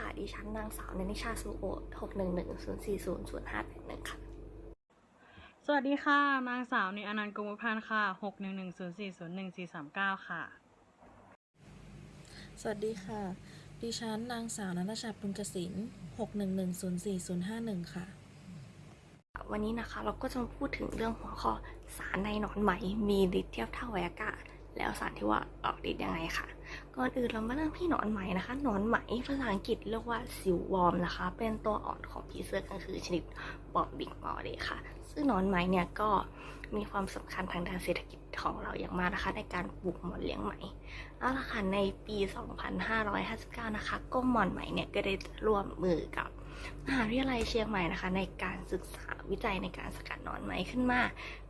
ค่ะ ดิฉันนางสาวเนนิชาสุโอหกหนึ่งหนึ่งศูนย์สี่ศูนย์ศูนย์ห้าแปดหนึ่งค่ะ สวัสดีค่ะ นางสาวนิอนันต์กมุพันธ์ค่ะหกหนึ่งหนึ่งศูนย์สี่ศูนย์หนึ่งสี่สามเก้าค่ะ สวัสดีค่ะ ดิฉันนางสาวนันทชาปุญกสินหกหนึ่งหนึ่งศูนย์สี่ศูนย์ห้าหนึ่งค่ะ วันนี้นะคะเราก็จะมาพูดถึงเรื่องหัวข้อสารในหนอนไหมมีฤทธิ์เทียบเท่าไวอากาศ แล้วสารที่ว่าออกฤทธิ์ยังไงค่ะ ก่อนอื่นเรามาเริ่มที่หนอนไหมนะคะหนอนไหมภาษาอังกฤษเรียกว่าซิลวอมนะคะ เป็นตัวอ่อนของผีเสื้อกลางคืนชนิดบอมบิกมอเดค่ะ ซึ่งหนอนไหมเนี่ยก็มีความสำคัญทางด้านเศรษฐกิจของเราอย่างมากนะคะ ในการปลูกหมอนเลี้ยงไหมเอาละค่ะในปี 2559 นะคะกรมหมอนไหมเนี่ยก็ได้ร่วมมือกับ มหาวิทยาลัยเชียงใหม่นะคะ ในการศึกษาวิจัยในการสกัดหนอนไหมขึ้นมา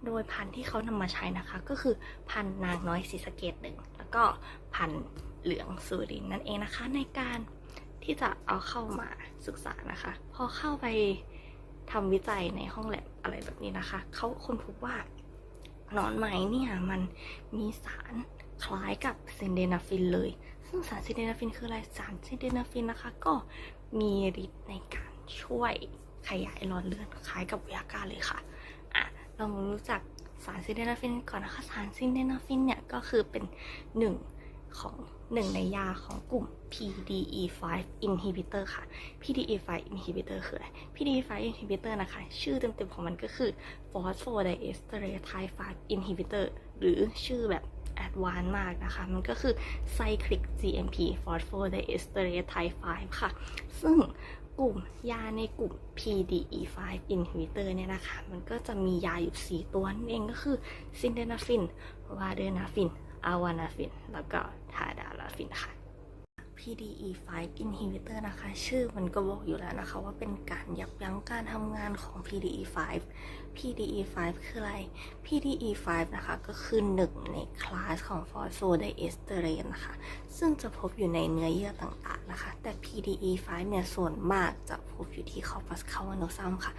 โดยพันธุ์ที่เขานำมาใช้นะคะ ก็คือพันธุ์นางน้อยศรีสะเกดหนึ่งแล้วก็พันธุ์เหลืองสุรินนั่นเองนะคะ ในการที่จะเอาเข้ามาศึกษานะคะ พอเข้าไปทำวิจัยในห้องแลบอะไรแบบนี้นะคะ เขาค้นพบว่าหนอนไหมเนี่ยมันมีสารคล้ายกับเซนเดนาฟินเลย ซึ่งสารเซนเดนาฟินคืออะไร สารเซนเดนาฟินนะคะ ก็ มีฤทธิ์ในการช่วยขยายหลอดเลือดคล้ายกับวิอาการเลยค่ะอะเรามารู้จักสารซินเดนาฟินก่อนนะคะ สารซินเดนาฟินเนี่ยก็คือเป็นหนึ่งของหนึ่งในยาของกลุ่ม PDE5 inhibitor ค่ะ PDE5 inhibitor คืออะไร PDE5 inhibitor นะคะ ชื่อเต็มๆของมันก็คือ phosphodiesterase type 5 inhibitor หรือชื่อแบบ แอดวานมากนะคะ มันก็คือ cyclic GMP phosphodiesterase type 5 ค่ะ ซึ่งกลุ่มยาในกลุ่ม PDE5 inhibitor เนี่ยนะคะ มันก็จะมียาอยู่ 4 ตัวนั่นเองก็คือซินเดนาฟิน วาเดนาฟิน อาวานาฟิน แล้วก็ทาดาลาฟินค่ะ PDE5 inhibitor นะคะ ชื่อมันก็บอกอยู่แล้วนะคะ ว่าเป็นการยับยั้งการทำงานของ PDE5 PDE5 คืออะไร PDE5 นะคะก็คือหนึ่งในคลาสของ phosphodiesterase นะคะ ซึ่งจะพบอยู่ในเนื้อเยื่อต่างๆนะคะ แต่ PDE5 เนี่ยส่วนมากจะพบอยู่ที่ corpus callosum ค่ะ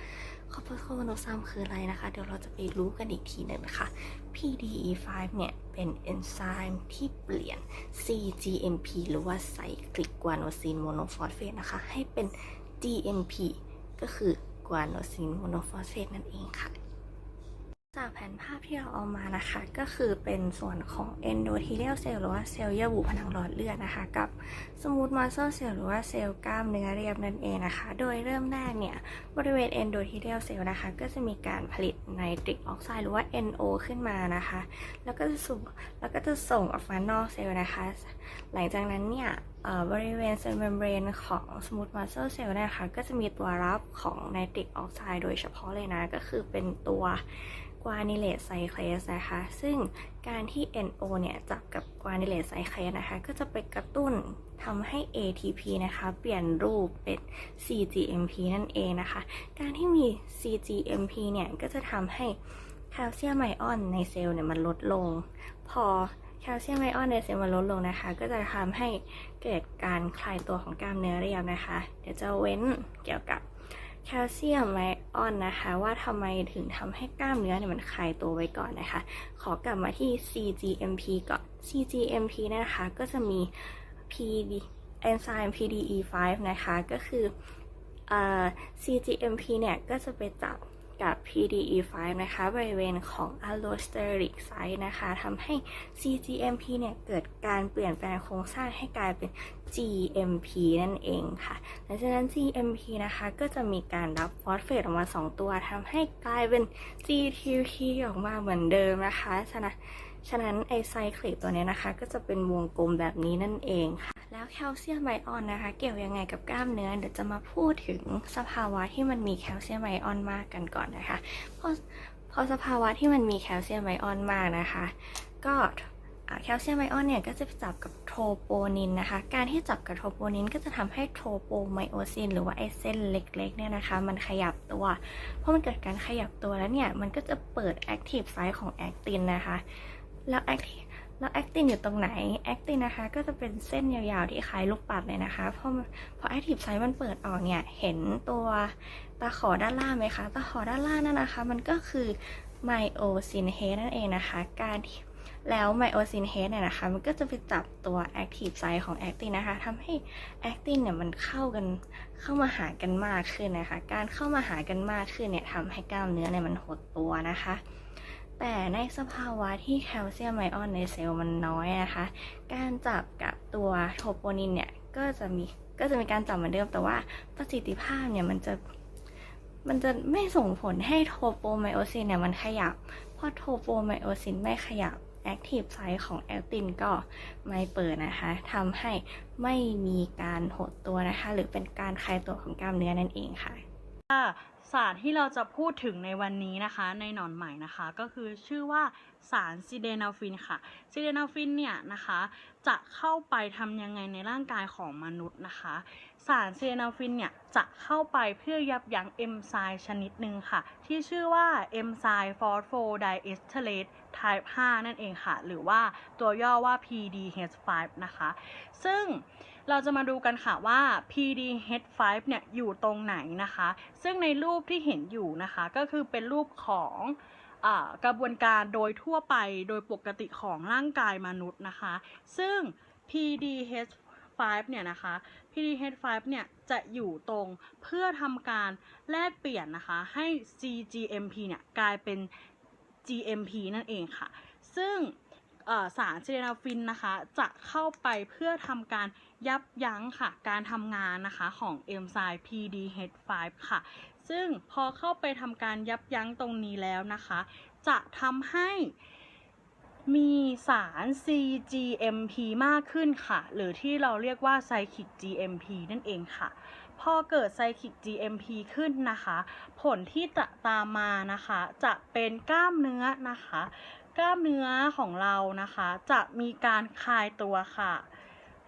corpus callosum คืออะไรนะคะ เดี๋ยวเราจะไปรู้กันอีกทีหนึ่งนะคะ PDE5 เนี่ยเป็นเอนไซม์ที่เปลี่ยน cGMP หรือว่าไซคลิกกวานอซินโมโนฟอสเฟตนะคะ ให้เป็น GMP ก็คือกวานอซินโมโนฟอสเฟตนั่นเองค่ะ จากแผนภาพที่เราเอามานะคะ ก็คือเป็นส่วนของ endothelial cell หรือว่าเซลล์เยื่อบุผนังหลอดเลือดนะคะ กับ smooth muscle cell หรือว่าเซลล์กล้ามเนื้อเรียบนั่นเองนะคะ โดยเริ่มแรกเนี่ย บริเวณ endothelial cell นะคะ ก็จะมีการผลิตไนตริกออกไซด์หรือว่า NO ขึ้นมานะคะ แล้วก็จะส่งแล้วก็จะส่งออกมานอกเซลล์นะคะ หลังจากนั้นเนี่ยบริเวณเซลล์เมมเบรนของ smooth muscle cell นะคะ ก็จะมีตัวรับของไนตริกออกไซด์โดยเฉพาะเลยนะ ก็คือเป็นตัว กวานิเลตไซเคลสนะคะ ซึ่งการที่ NO เนี่ยจับกับกวานิเลตไซเคลสนะคะ ก็จะไปกระตุ้นทำให้ ATP นะคะ เปลี่ยนรูปเป็น CGMP นั่นเองนะคะ การที่มี CGMP เนี่ย ก็จะทำให้แคลเซียมไอออนในเซลล์เนี่ยมันลดลง พอแคลเซียมไอออนในเซลล์มันลดลงนะคะ ก็จะทำให้เกิดการคลายตัวของกล้ามเนื้อเรียบนะคะ เดี๋ยวจะเว้นเกี่ยวกับ แคลเซียมไอออนนะคะ ว่าทำไมถึงทำให้กล้ามเนื้อเนี่ยมันคลายตัวไว้ก่อนนะคะ ขอกลับมาที่ CGMP ก่อน CGMP นะคะก็จะมี PD เอนไซม์ PDE5 นะคะ ก็คืออ CGMP เนี่ย ก็จะไปจับ กับ PDE5 นะคะบริเวณของ allosteric site นะคะทำให้ CGMP เนี่ยเกิดการเปลี่ยนแปลงโครงสร้างให้กลายเป็น GMP นั่นเองค่ะหลังจากนั้น GMP นะคะก็จะมีการรับฟอสเฟตออกมา 2 ตัวทำให้กลายเป็น GTP ออกมาเหมือนเดิมนะคะฉะนั้น ฉะนั้นไอไซคลิกตัวนี้นะคะ ก็จะเป็นวงกลมแบบนี้นั่นเองค่ะ แล้วแคลเซียมไอออนนะคะ เกี่ยวยังไงกับกล้ามเนื้อ เดี๋ยวจะมาพูดถึงสภาวะที่มันมีแคลเซียมไอออนมากกันก่อนนะคะ พอพอสภาวะที่มันมีแคลเซียมไอออนมากนะคะ ก็แคลเซียมไอออนเนี่ยก็จะจับกับโทโปนินนะคะ การที่จับกับโทโปนินก็จะทำให้โทโปไมโอซินหรือว่าไอเส้นเล็กๆเนี่ยนะคะ มันขยับตัวพอมันเกิดการขยับตัวแล้วเนี่ย มันก็จะเปิดแอคทีฟไซต์ของแอคตินนะคะ แล้วแอคแล้วแอคตินอยู่ตรงไหนแอคตินนะคะก็จะเป็นเส้นยาวๆที่คล้ายลูกปัดเลยนะคะพอพอแอคทีฟไซต์มันเปิดออกเนี่ยเห็นตัวตาขอด้านล่างไหมคะตาขอด้านล่างนั่นนะคะ มันก็คือไมโอซินเฮนั่นเองนะคะ การแล้วไมโอซินเฮดเนี่ยนะคะ มันก็จะไปจับตัวแอคทีฟไซต์ของแอคตินนะคะทำให้แอคตินเนี่ยมันเข้ากันเข้ามาหากันมากขึ้นนะคะ การเข้ามาหากันมากขึ้นเนี่ยทำให้กล้ามเนื้อเนี่ยมันหดตัวนะคะ แต่ในสภาวะที่แคลเซียมไอออนในเซลล์มันน้อยนะคะ การจับกับตัวโทโปนินเนี่ยก็จะมีก็จะมีการจับเหมือนเดิม แต่ว่าประสิทธิภาพเนี่ยมันจะมันจะไม่ส่งผลให้โทโปไมโอซินเนี่ยมันขยับ เพราะโทโปไมโอซินไม่ขยับแอคทีฟไซต์ของแอคตินก็ไม่เปิดนะคะทำให้ไม่มีการหดตัวนะคะ หรือเป็นการคลายตัวของกล้ามเนื้อนั่นเองค่ะ สารที่เราจะพูดถึงในวันนี้นะคะในหนอนไหม่นะคะ ก็คือชื่อว่าสารซิเดนาฟินค่ะซิเดนาฟินเนี่ยนะคะ จะเข้าไปทำยังไงในร่างกายของมนุษย์นะคะ สารซิเดนาฟินเนี่ยจะเข้าไปเพื่อยับยั้งเอนไซม์ชนิดหนึ่งค่ะ ที่ชื่อว่าเอนไซม์ฟอสโฟไดเอสเทเลต type 5 นั่นเองค่ะ หรือว่าตัวย่อว่า PDH5 นะคะ ซึ่ง เราจะมาดูกันค่ะว่า PDH5 เนี่ยอยู่ตรงไหนนะคะ ซึ่งในรูปที่เห็นอยู่นะคะก็คือเป็นรูปของอกระบวนการโดยทั่วไปโดยปกติของร่างกายมนุษย์นะคะ ซึ่ง PDH5 เนี่ยนะคะ PDH5 เนี่ยจะอยู่ตรงเพื่อทำการแลกเปลี่ยนนะคะ ให้ CGMP เนี่ยกลายเป็น GMP นั่นเองค่ะ ซึ่ง สารเซเลนาฟินนะคะ จะเข้าไปเพื่อทำการยับยั้งค่ะ การทำงานนะคะของเอนไซม์ PDH5 ค่ะ ซึ่งพอเข้าไปทำการยับยั้งตรงนี้แล้วนะคะ จะทำให้มีสาร CGMP มากขึ้นค่ะ หรือที่เราเรียกว่า Cyclic GMP นั่นเองค่ะ พอเกิด Cyclic GMP ขึ้นนะคะ ผลที่จะตามมานะคะ จะเป็นกล้ามเนื้อนะคะ กล้ามเนื้อของเรานะคะ จะมีการคลายตัวค่ะ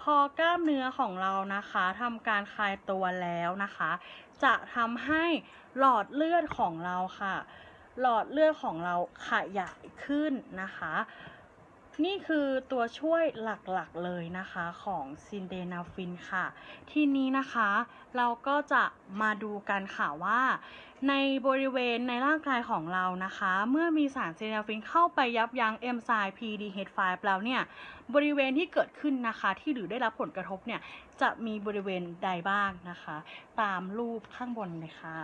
พอกล้ามเนื้อของเรานะคะทำการคลายตัวแล้วนะคะ จะทำให้หลอดเลือดของเราค่ะ หลอดเลือดของเราขยายขึ้นนะคะ นี่คือตัวช่วยหลักๆเลยนะคะของซินเดนาฟินค่ะ ทีนี้นะคะเราก็จะมาดูกันค่ะว่า ในบริเวณในร่างกายของเรานะคะ เมื่อมีสารซินเดนาฟินเข้าไปยับยั้งเอนไซม์ PDH5 แล้วเนี่ย บริเวณที่เกิดขึ้นนะคะที่หรือได้รับผลกระทบเนี่ย จะมีบริเวณใดบ้างนะคะ ตามรูปข้างบนเลยค่ะ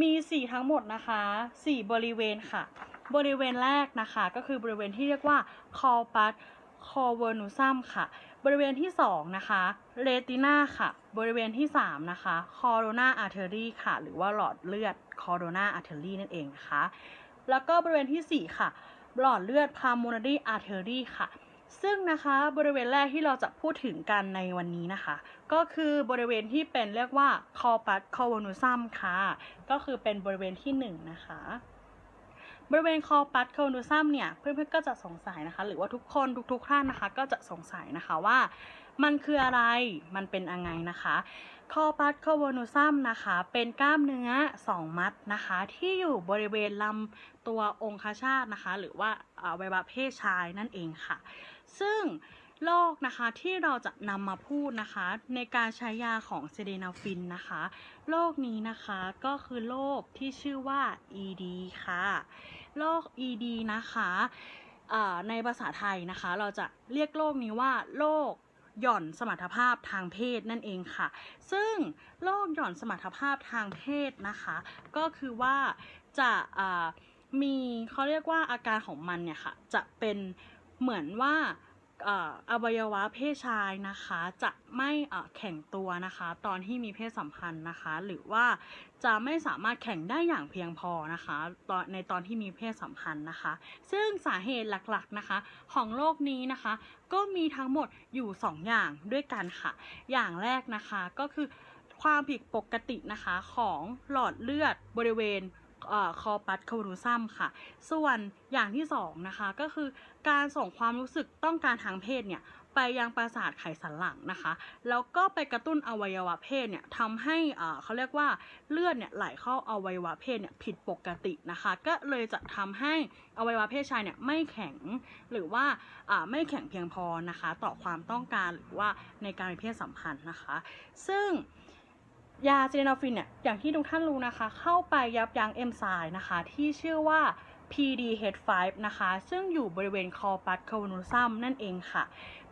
มี4ทั้งหมดนะคะ4บริเวณค่ะ บริเวณแรกนะคะก็คือบริเวณที่เรียกว่า c o r p u s c o v e r n u s u m ค่ะ บริเวณที่2นะคะ retina ค่ะ บริเวณที่3นะคะ corona artery ค่ะ หรือว่าหลอดเลือด corona artery นั่นเองนะคะ แล้วก็บริเวณทีสี่4ค่ะหลอดเลือด pulmonary artery ค่ะ ซึ่งนะคะบริเวณแรกที่เราจะพูดถึงกันในวันนี้นะคะ ก็คือบริเวณที่เป็นเรียกว่า corpus callosum ค่ะ ก็คือเป็นบริเวณที่1นะคะบริเวณ corpus callosum เนี่ยเพื่อนๆก็จะสงสัยนะคะ หรือว่าทุกคนทุกๆท่านนะคะ ก็จะสงสัยนะคะว่า มันคืออะไรมันเป็นยังไงนะคะ corpus callosum นะคะ เป็นกล้ามเนื้อ 2 มัดนะคะ ที่อยู่บริเวณลำตัวองคชาตนะคะ หรือว่าอวัยวะเพศชายนั่นเองค่ะ ซึ่งโรคนะคะที่เราจะนำมาพูดนะคะ ในการใช้ยาของเซเดนาฟินนะคะโรคนี้นะคะก็คือโรคที่ชื่อว่า ED ค่ะโรค ED นะคะในภาษาไทยนะคะ เราจะเรียกโรคนี้ว่าโรค หย่อนสมรรถภาพทางเพศนั่นเองค่ะ ซึ่งโรคหย่อนสมรรถภาพทางเพศนะคะ ก็คือว่าจะมีเขาเรียกว่าอาการของมันเนี่ยค่ะ จะเป็นเหมือนว่า อวัยวะเพศชายนะคะจะไม่แข็งตัวนะคะ ตอนที่มีเพศสัมพันธ์นะคะ หรือว่าจะไม่สามารถแข่งได้อย่างเพียงพอนะคะตอนในตอนที่มีเพศสัมพันธ์นะคะ ซึ่งสาเหตุหลักๆนะคะของโรคนี้นะคะ ก็มีทั้งหมดอยู่ 2 อย่างด้วยกันค่ะ อย่างแรกนะคะก็คือความผิดปกตินะคะของหลอดเลือดบริเวณ คอปัสคารูซัมค่ะ ส่วนอย่างที่สองนะคะก็คือการส่งความรู้สึกต้องการทางเพศเนี่ยไปยังประสาทไขสันหลังนะคะ แล้วก็ไปกระตุ้นอวัยวะเพศเนี่ยทำให้อ่าเขาเรียกว่าเลือดเนี่ยไหลเข้าอวัยวะเพศเนี่ยผิดปกตินะคะ ก็เลยจะทำให้อวัยวะเพศชายเนี่ยไม่แข็งหรือว่าไม่แข็งเพียงพอนะคะ ต่อความต้องการหรือว่าในการมีเพศสัมพันธ์นะคะ ซึ่ง ยาเจนอฟินเนี่ยอย่างที่ทุกท่านรู้นะคะ เข้าไปยับยั้งเอนไซม์นะคะ ที่ชื่อว่า PDH5 นะคะ ซึ่งอยู่บริเวณคอปัสคาวนูซัมนั่นเองค่ะ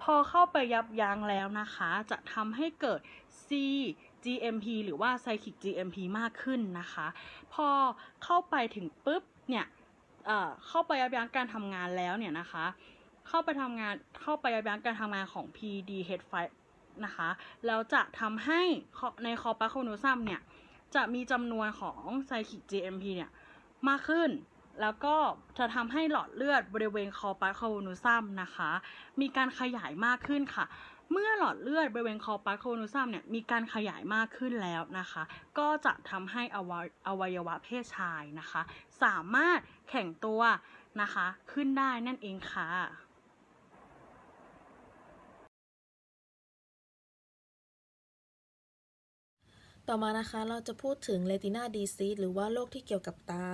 พอเข้าไปยับยั้งแล้วนะคะ จะทำให้เกิด CGMP หรือว่า Cyclic GMP มากขึ้นนะคะ พอเข้าไปถึงปุ๊บเนี่ยเอ่อเข้าไปยับยั้งการทำงานแล้วเนี่ยนะคะ เข้าไปทำงานเข้าไปยับยั้งการทำงานของ PDH5 นะคะ แล้วจะทำให้ในคอปัสคาวนูซัมเนี่ยจะมีจำนวนของไซคิก GMP เนี่ยมากขึ้น แล้วก็จะทำให้หลอดเลือดบริเวณคอปัสคาวนูซัมนะคะ มีการขยายมากขึ้นค่ะ เมื่อหลอดเลือดบริเวณคอปัสคาวนูซัมเนี่ยมีการขยายมากขึ้นแล้วนะคะ ก็จะทำให้อวัยอวัยวะเพศชายนะคะ สามารถแข็งตัวนะคะขึ้นได้นั่นเองค่ะ ต่อมานะคะเราจะพูดถึงเ e ติน่าดีซีหรือว่าโรคที่เกี่ยวกับตา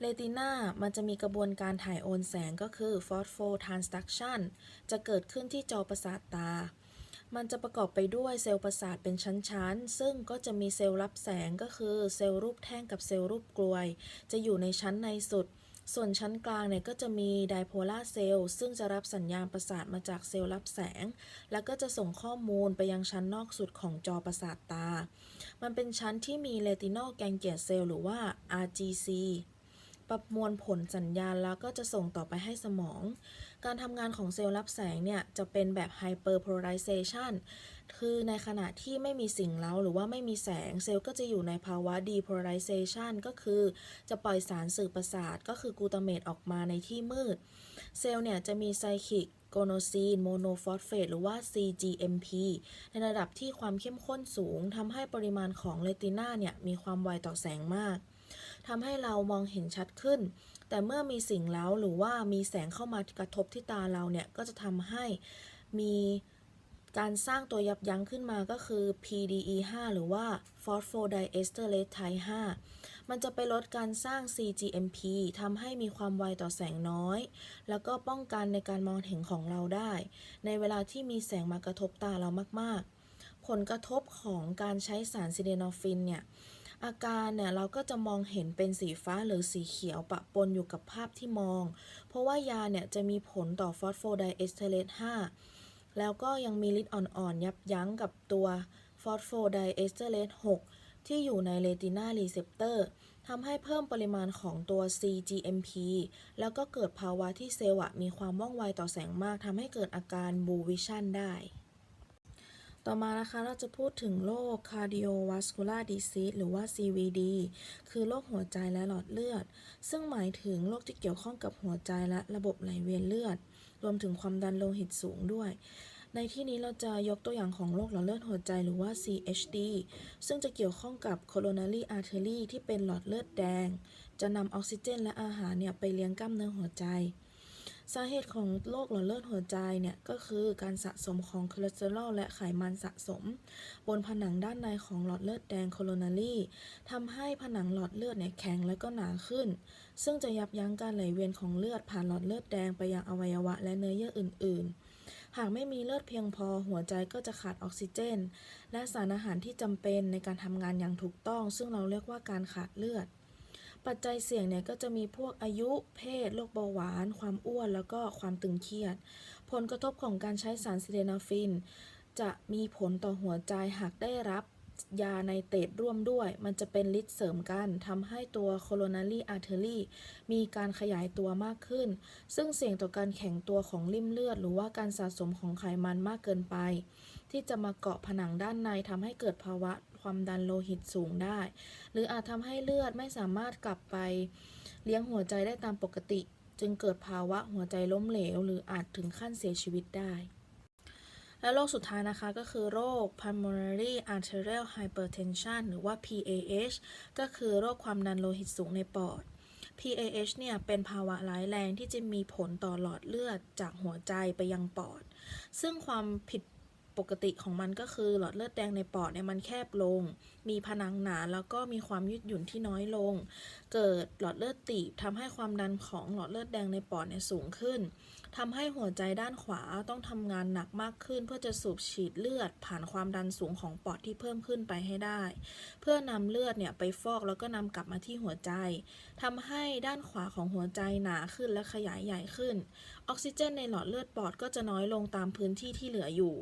เ e ติน่ามันจะมีกระบวนการถ่ายโอนแสงก็คือ phototransduction จะเกิดขึ้นที่จอประสาทตา มันจะประกอบไปด้วยเซลล์ประสาทเป็นชั้นๆ ซึ่งก็จะมีเซลล์รับแสงก็คือเซลล์รูปแท่งกับเซลล์รูปกลวย จะอยู่ในชั้นในสุด ส่วนชั้นกลางเนี่ยก็จะมีไดโพลาร์เซลล์ซึ่งจะรับสัญญาณประสาทมาจากเซลล์รับแสง แล้วก็จะส่งข้อมูลไปยังชั้นนอกสุดของจอประสาทตา มันเป็นชั้นที่มีเลตินอลแกงเกียเซลล์หรือว่า RGC ประมวลผลสัญญาณแล้วก็จะส่งต่อไปให้สมอง การทำงานของเซลล์รับแสงเนี่ยจะเป็นแบบ hyperpolarization คือในขณะที่ไม่มีสิ่งเล้าหรือว่าไม่มีแสงเซลล์ก็จะอยู่ในภาวะ depolarization ก็คือจะปล่อยสารสื่อประสาทก็คือกูตาเมตออกมาในที่มืด เซลล์เนี่ยจะมีไซคิกโกโนซีนโมโนฟอสเฟตหรือว่า CGMP ในระดับที่ความเข้มข้นสูงทำให้ปริมาณของเรติน่าเนี่ยมีความไวต่อแสงมาก ทำให้เรามองเห็นชัดขึ้น แต่เมื่อมีสิ่งเล้าหรือว่ามีแสงเข้ามากระทบที่ตาเราเนี่ยก็จะทำให้มีการสร้างตัวยับยั้งขึ้นมาก็คือ PDE5 หรือว่า phosphodiesterase type 5 มันจะไปลดการสร้าง CGMP ทำให้มีความไวต่อแสงน้อย แล้วก็ป้องกันในการมองเห็นของเราได้ ในเวลาที่มีแสงมากระทบตาเรามาก ๆ ผลกระทบของการใช้สารซิเดนอฟินเนี่ย อาการเนี่ยเราก็จะมองเห็นเป็นสีฟ้าหรือสีเขียวปะปนอยู่กับภาพที่มอง เพราะว่ายาเนี่ยจะมีผลต่อฟอสโฟไดเอสเทเลต5แล้วก็ยังมีฤทธิ์อ่อนๆ ยับยั้งกับตัวฟอสโฟไดเอสเทเลต6ที่อยู่ในเรตินารีเซปเตอร์ทำให้เพิ่มปริมาณของตัว CGMP แล้วก็เกิดภาวะที่เซลล์มีความว่องไวต่อแสงมากทำให้เกิดอาการบูวิชั่นได้ ต่อมานะคะเราจะพูดถึงโรค cardiovascular disease หรือว่า CVD คือโรคหัวใจและหลอดเลือด ซึ่งหมายถึงโรคที่เกี่ยวข้องกับหัวใจและระบบไหลเวียนเลือด รวมถึงความดันโลหิตสูงด้วย ในที่นี้เราจะยกตัวอย่างของโรคหลอดเลือดหัวใจหรือว่า CHD ซึ่งจะเกี่ยวข้องกับ coronary artery ที่เป็นหลอดเลือดแดง จะนำออกซิเจนและอาหารเนี่ยไปเลี้ยงกล้ามเนื้อหัวใจ สาเหตุของโรคหลอดเลือดหัวใจเนี่ยก็คือการสะสมของคอเลสเตอรอลและไขมันสะสม บนผนังด้านในของหลอดเลือดแดงโคโรนารีทำให้ผนังหลอดเลือดเนี่ยแข็งและก็หนาขึ้น ซึ่งจะยับยั้งการไหลเวียนของเลือดผ่านหลอดเลือดแดงไปยังอวัยวะและเนื้อเยื่ออื่น ๆ หากไม่มีเลือดเพียงพอหัวใจก็จะขาดออกซิเจน และสารอาหารที่จำเป็นในการทำงานอย่างถูกต้อง ซึ่งเราเรียกว่าการขาดเลือด ปัจจัยเสี่ยงเนี่ยก็จะมีพวกอายุ เพศ โรคเบาหวาน ความอ้วน แล้วก็ความตึงเครียด ผลกระทบของการใช้สารซิเดนาฟิน จะมีผลต่อหัวใจหากได้รับยาในเตดร่วมด้วย มันจะเป็นฤทธิ์เสริมกันทำให้ตัว coronary artery มีการขยายตัวมากขึ้น ซึ่งเสี่ยงต่อการแข็งตัวของริ่มเลือด หรือว่าการสะสมของไขมันมากเกินไป ที่จะมาเกาะผนังด้านในทำให้เกิดภาวะ ความดันโลหิตสูงได้ หรืออาจทำให้เลือดไม่สามารถกลับไปเลี้ยงหัวใจได้ตามปกติ จึงเกิดภาวะหัวใจล้มเหลว หรืออาจถึงขั้นเสียชีวิตได้ และโรคสุดท้ายนะคะก็คือโรค pulmonary arterial hypertension หรือว่า PAH ก็คือโรคความดันโลหิตสูงในปอด PAH เนี่ยเป็นภาวะร้ายแรงที่จะมีผลต่อหลอดเลือดจากหัวใจไปยังปอด ซึ่งความผิด ปกติของมันก็คือหลอดเลือดแดงในปอดเนี่ยมันแคบลง มีผนังหนาแล้วก็มีความยืดหยุ่นที่น้อยลง เกิดหลอดเลือดตีบทำให้ความดันของหลอดเลือดแดงในปอดเนี่ยสูงขึ้นทำให้หัวใจด้านขวาต้องทำงานหนักมากขึ้น เพื่อจะสูบฉีดเลือดผ่านความดันสูงของปอดที่เพิ่มขึ้นไปให้ได้ เพื่อนำเลือดเนี่ยไปฟอกแล้วก็นำกลับมาที่หัวใจทำให้ด้านขวาของหัวใจหนาขึ้นและขยายใหญ่ขึ้น ออกซิเจนในหลอดเลือดปอดก็จะน้อยลงตามพื้นที่ที่เหลืออยู่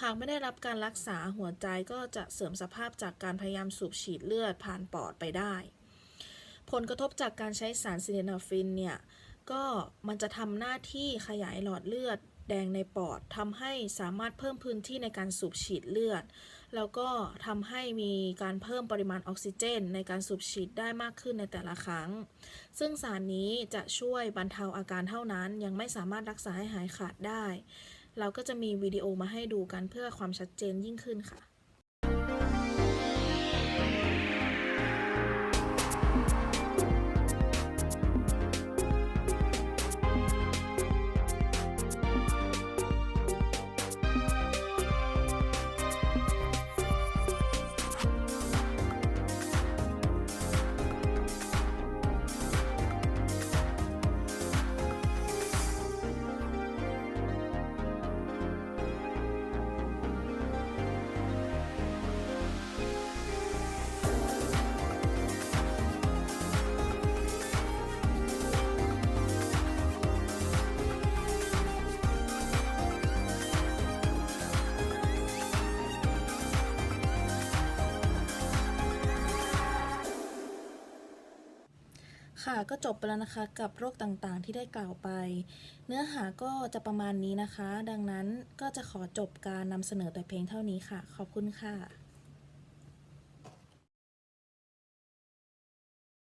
หากไม่ได้รับการรักษาหัวใจก็จะเสื่อมสภาพจากการพยายามสูบฉีดเลือดผ่านปอดไปได้ ผลกระทบจากการใช้สารซิเดนาฟินเนี่ย ก็มันจะทำหน้าที่ขยายหลอดเลือดแดงในปอดทำให้สามารถเพิ่มพื้นที่ในการสูบฉีดเลือด แล้วก็ทำให้มีการเพิ่มปริมาณออกซิเจน ในการสูบฉีดได้มากขึ้นในแต่ละครั้ง ซึ่งสารนี้จะช่วยบรรเทาอาการเท่านั้นยังไม่สามารถรักษาให้หายขาดได้ เราก็จะมีวิดีโอมาให้ดูกันเพื่อความชัดเจนยิ่งขึ้นค่ะ ค่ะก็จบไปแล้วนะคะกับโรคต่างๆที่ได้กล่าวไป เนื้อหาก็จะประมาณนี้นะคะ ดังนั้นก็จะขอจบการนำเสนอแต่เพลงเท่านี้ค่ะ ขอบคุณค่ะ